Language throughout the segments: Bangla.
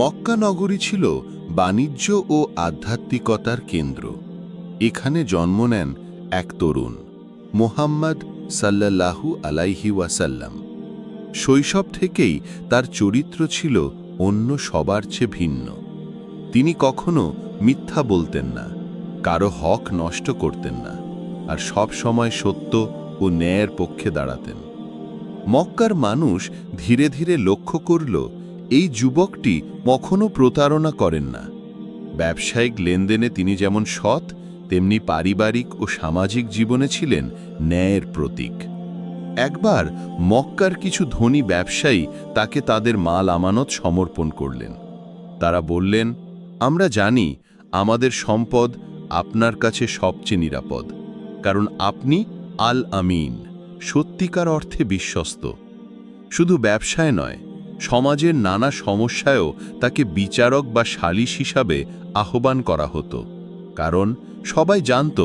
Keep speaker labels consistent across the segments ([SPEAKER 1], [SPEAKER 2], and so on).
[SPEAKER 1] মক্কা নগরী ছিল বাণিজ্য ও আধ্যাত্মিকতার কেন্দ্র। এখানে জন্ম নেন এক তরুণ, মোহাম্মদ সাল্লাল্লাহু আলাইহি ওয়াসাল্লাম। শৈশব থেকেই তার চরিত্র ছিল অন্য সবার চেয়ে ভিন্ন। তিনি কখনো মিথ্যা বলতেন না, কারও হক নষ্ট করতেন না, আর সব সময় সত্য ও ন্যায়ের পক্ষে দাঁড়াতেন। মক্কার মানুষ ধীরে ধীরে লক্ষ্য করল এই যুবকটি কখনো প্রতারণা করেন না। ব্যবসায়িক লেনদেনে তিনি যেমন সৎ, তেমনি পারিবারিক ও সামাজিক জীবনে ছিলেন ন্যায়ের প্রতীক। একবার মক্কার কিছু ধনী ব্যবসায়ী তাকে তাদের মাল আমানত সমর্পণ করলেন। তারা বললেন, আমরা জানি আমাদের সম্পদ আপনার কাছে সবচেয়ে নিরাপদ, কারণ আপনি আল আমিন সত্যিকার অর্থে বিশ্বস্ত। শুধু ব্যবসায় নয় সমাজের নানা সমস্যায়ও তাকে বিচারক বা সালিশ হিসাবে আহ্বান করা হতো। কারণ সবাই জানত,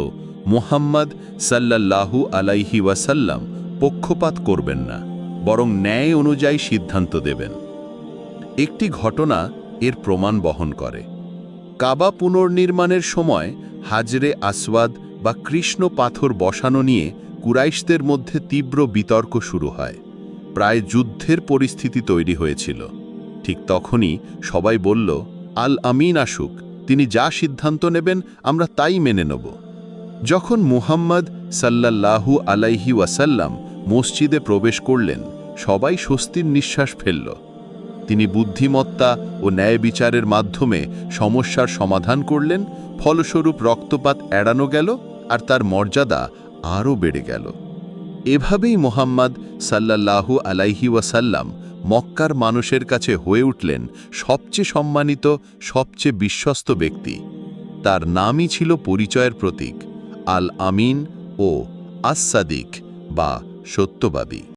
[SPEAKER 1] মোহাম্মদ সাল্লাল্লাহু আলাইহি ওয়াসাল্লাম পক্ষপাত করবেন না, বরং ন্যায় অনুযায়ী সিদ্ধান্ত দেবেন। একটি ঘটনা এর প্রমাণ বহন করে। কাবা পুনর্নির্মাণের সময় হাজরে আসওয়াদ বা কৃষ্ণ পাথর বসানো নিয়ে কুরাইশদের মধ্যে তীব্র বিতর্ক শুরু হয়। প্রায় যুদ্ধের পরিস্থিতি তৈরি হয়েছিল। ঠিক তখনই সবাই বলল, আল আমিন আসুক, তিনি যা সিদ্ধান্ত নেবেন, আমরা তাই মেনে নেব। যখন মুহাম্মদ সাল্লাল্লাহু আলাইহি ওয়াসাল্লাম মসজিদে প্রবেশ করলেন, সবাই স্বস্তির নিঃশ্বাস ফেলল। তিনি বুদ্ধিমত্তা ও ন্যায় বিচারের মাধ্যমে সমস্যার সমাধান করলেন, ফলস্বরূপ রক্তপাত এড়ানো গেল আর তার মর্যাদা আরও বেড়ে গেল। এভাবেই মোহাম্মদ সাল্লাল্লাহু আলাইহি ওয়াসাল্লাম মক্কার মানুষের কাছে হয়ে উঠলেন সবচেয়ে সম্মানিত, সবচেয়ে বিশ্বস্ত ব্যক্তি। তার নামই ছিল পরিচয়ের প্রতীক, আল আমিন ও আসাদিক বা সত্যবাদী।